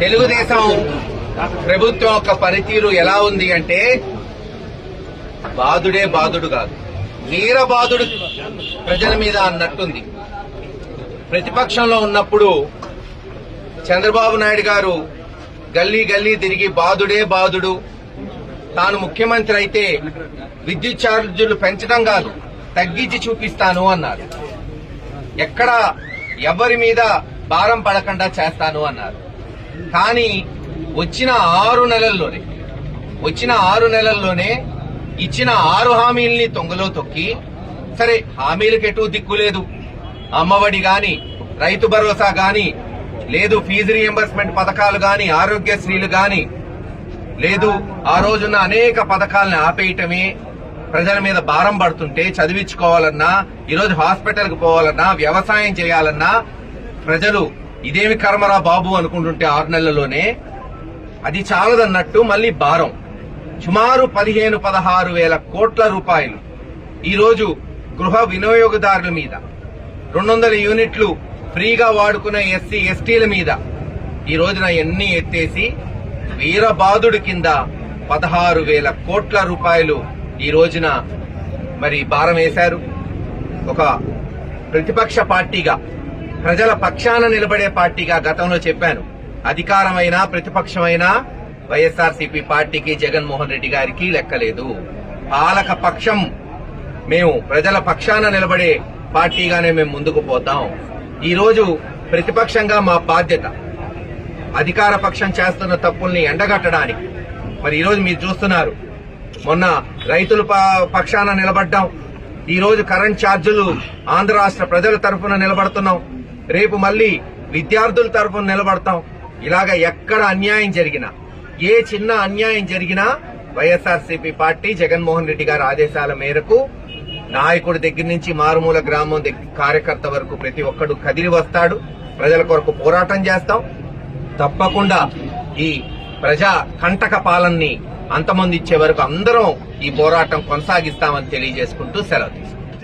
తెలుగుదేశం ప్రభుత్వం యొక్క పనితీరు ఎలా ఉంది అంటే బాధుడే బాధుడు కాదు. వీర బాధుడు ప్రజల మీద అన్నట్టుంది. ప్రతిపక్షంలో ఉన్నప్పుడు చంద్రబాబు నాయుడు గారు గల్లీ గల్లీ తిరిగి బాధుడే బాధుడు తాను ముఖ్యమంత్రి అయితే విద్యుత్ ఛార్జీలు పెంచడం కాదు తగ్గించి చూపిస్తాను అన్నారు. ఎక్కడ ఎవరి మీద భారం పడకుండా చేస్తాను అన్నారు. కానీ వచ్చిన ఆరు నెలల్లోనే వచ్చిన ఆరు నెలల్లోనే ఇచ్చిన ఆరు హామీల్ని తొంగలో తొక్కి సరే హామీలకెటూ దిక్కు లేదు. అమ్మఒడి గాని రైతు భరోసా గాని లేదు ఫీజు రియంబర్స్మెంట్ పథకాలు గాని ఆరోగ్యశ్రీలు గాని లేదు ఆ రోజున అనేక పథకాలను ఆపేయటమే ప్రజల మీద భారం పడుతుంటే చదివించుకోవాలన్నా ఈరోజు హాస్పిటల్కి పోవాలన్నా వ్యవసాయం చేయాలన్నా ప్రజలు ఇదేమి కర్మరా బాబు అనుకుంటుంటే ఆరు నెలల్లోనే? అది చాలదన్నట్టు మళ్ళీ భారం. సుమారు పదిహేను పదహారు వేల కోట్ల రూపాయలు. ఈరోజు గృహ వినియోగదారుల మీద రెండు వందల యూనిట్లు ఫ్రీగా వాడుకునే ఎస్సీ ఎస్టీల మీద. ఈ రోజున ఎన్ని ఎత్తేసి వీరబాదుడి కింద పదహారు వేల కోట్ల రూపాయలు ఈ రోజున మరి భారం వేశారు. ఒక ప్రతిపక్ష పార్టీగా ప్రజల పక్షాన నిలబడే పార్టీగా గతంలో చెప్పాను. అధికారమైనా ప్రతిపక్షమైనా వైఎస్ఆర్సీపీ పార్టీకి జగన్మోహన్ రెడ్డి గారికి లెక్కలేదు. పాలక పక్షం మేము ప్రజల పక్షాన నిలబడే పార్టీగానే మేము ముందుకు పోతాం. ఈరోజు ప్రతిపక్షంగా మా బాధ్యత అధికార పక్షం చేస్తున్న తప్పుల్ని ఎండగట్టడానికి. మరి ఈరోజు మీరు చూస్తున్నారు మొన్న రైతుల ప- పక్షాన నిలబడ్డాం. ఈరోజు కరెంట్ ఛార్జీలు ఆంధ్ర రాష్ట్ర ప్రజల తరఫున నిలబడుతున్నాం. రేపు మళ్ళీ విద్యార్థుల తరఫున నిలబడతాం. ఇలాగ ఎక్కడ అన్యాయం జరిగినా ఏ చిన్న అన్యాయం జరిగినా వైఎస్ఆర్సీపీ పార్టీ జగన్మోహన్ రెడ్డి గారి ఆదేశాల మేరకు నాయకుడి దగ్గర నుంచి మారుమూల గ్రామం దగ్గర కార్యకర్త వరకు ప్రతి ఒక్కడు కదిలి వస్తాడు. ప్రజల కొరకు పోరాటం చేస్తాం. తప్పకుండా ఈ ప్రజా కంటక పాలనని అంతమందిచ్చే వరకు అందరం ఈ పోరాటం కొనసాగిస్తామని తెలియజేసుకుంటూ సెలవు తీసుకుంటాం